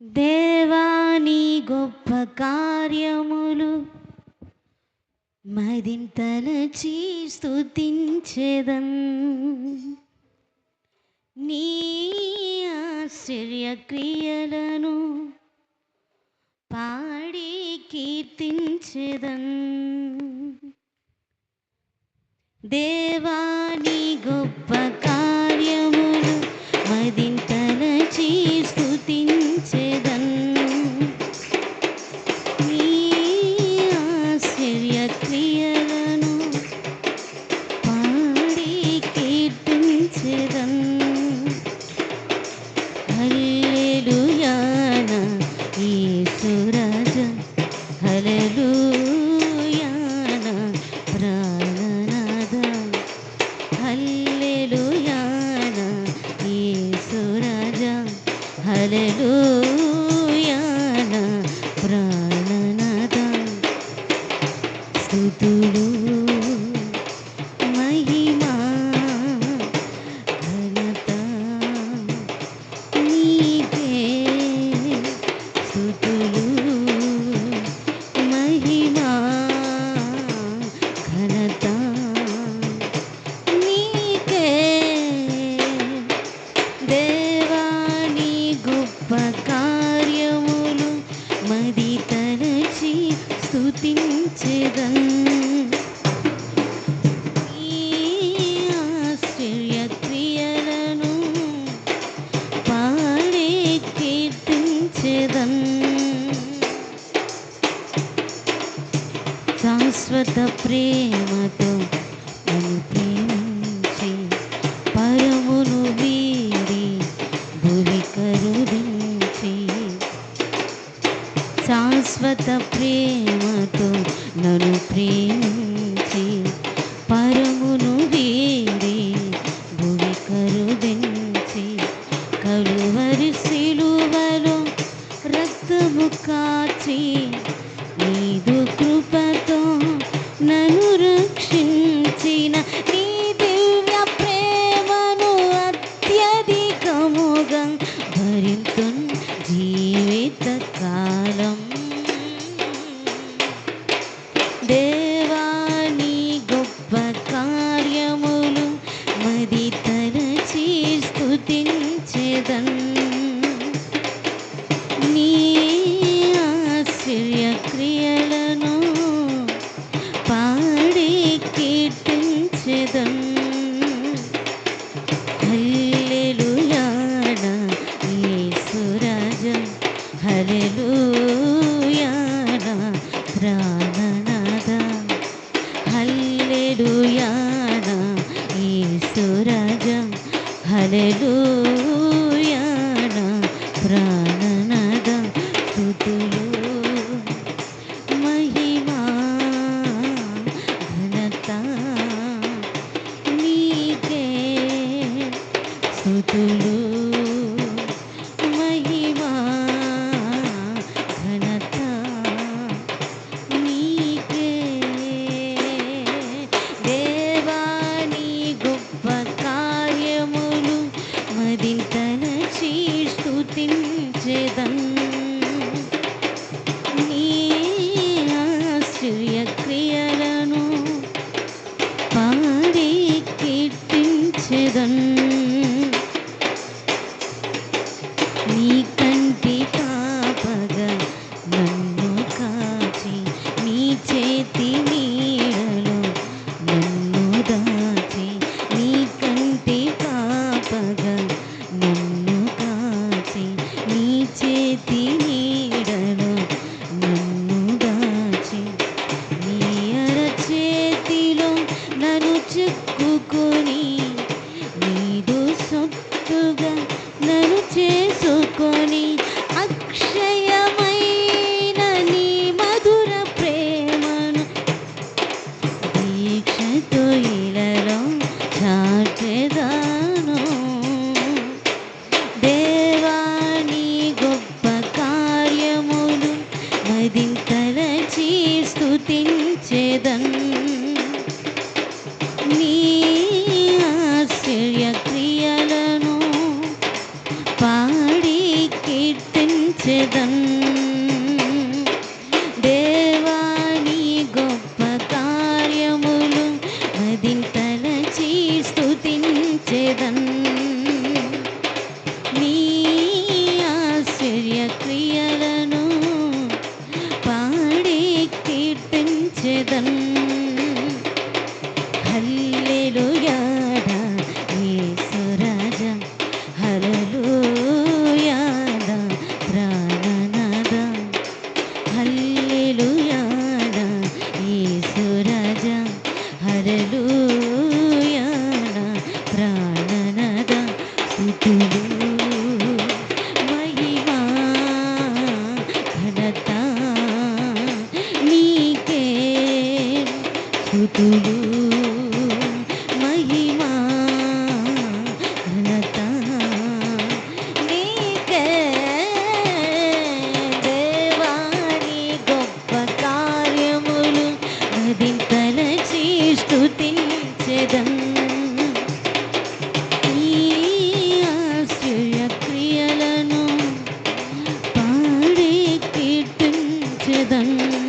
దేవాని గొప్ప కార్యములు మదింతలచి స్థుతించేదన్ నీ ఆశ్చర్య క్రియలను పాడి కీర్తించేదం దేవా You. శాశ్వత ప్రేమతో నన్ను ప్రేమించి పరమును వీడి భూమి కరుదించి శాశ్వత ప్రేమతో నను ప్రేమించి పరమును వీడి భూమి కరుదించి కలువరి సిలువలో రక్తము కాచి నీదు You. गाननदं स्तुतिलो महिमा घनता नीके स्तुतिलो నన్ను చేసుకొని do కీర్తించెదన్